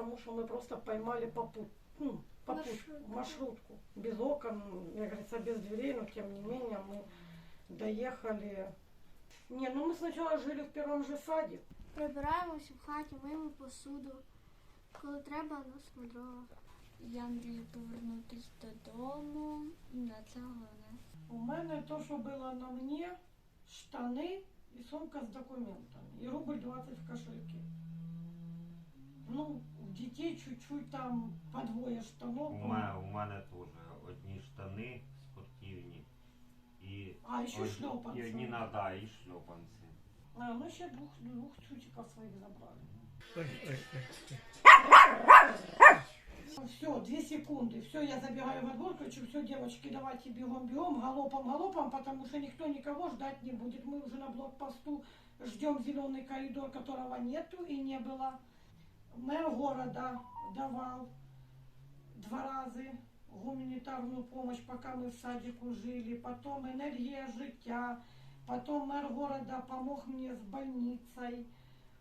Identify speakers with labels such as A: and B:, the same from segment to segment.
A: потому что мы просто поймали попут, ну, попут,
B: Маршрутку.
A: маршрутку. Без окон, я говорится, без дверей, но тем не менее мы доехали. Не, ну мы сначала жили в первом же саде.
B: Прибираємося в хаті, миємо посуду. Коли треба, носимо дрова.
C: Я мрію повернутися додому. На це головне.
A: У мене то, що було на мені, штани і сумка з документами. І рубль 20 в кошельке. Ну, у дітей чуть-чуть там по двоє штанов.
D: У мене, у мене теж одні штани спортивні і,
A: А, еще
D: од-
A: шлепанці.
D: і одні на да, і шльопанці.
A: А, ну ще двух, двух чутиков своих забрали. Все, две секунды. Все, я забегаю во двор, кричу, все, девочки, давайте бегом, бегом, галопом, галопом, потому что никто никого ждать не будет. Мы уже на блокпосту ждем зеленый коридор, которого нету и не было. Мэр города давал два раза гуманитарную помощь, пока мы в садику жили. Потом энергия життя. Потом мэр города помог мне с больницей.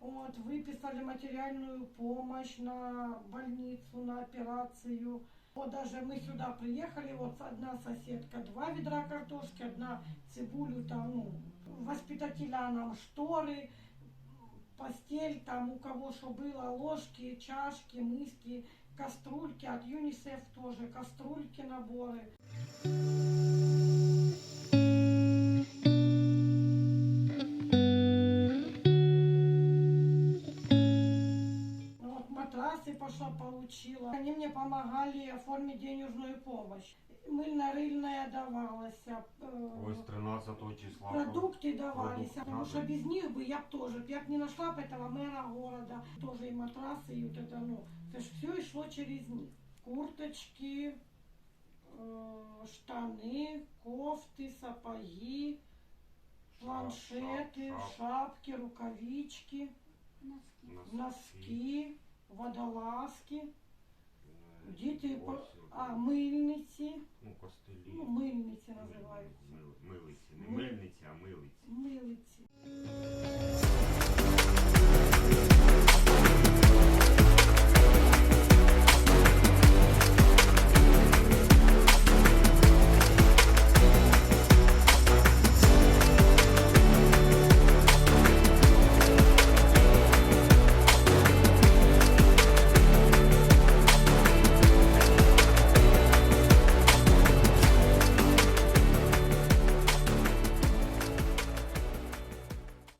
A: Вот, выписали материальную помощь на больницу, на операцию. Вот даже мы сюда приехали, вот одна соседка, два ведра картошки, одна цибулю там, ну, воспитателя нам шторы, постель, там у кого что было, ложки, чашки, миски, кастрюльки, от ЮНИСЕФ тоже, кастрюльки, наборы. Вот матрасы пошла получила. Они мне помогали оформить денежную помощь. Мыльно-рыльная давалась. э,
D: Ось 13 числа.
A: Продукты давались,
D: Продукты
A: потому что без них бы я тоже, я б не нашла бы этого мэра города, тоже и матрасы, и вот это, ну, это ж все шло через них. Курточки, э, штаны, кофты, сапоги, планшеты,
D: шап-
A: шапки, рукавички,
C: Носки.
A: носки, водолазки, діти, по-
D: ось,
A: а, мильниці,
D: ну, костелі.
A: ну, мильниці називаються.
D: Мил- Милиці. Не
A: Мил-
D: мильниці, а милиці.
A: Милиці.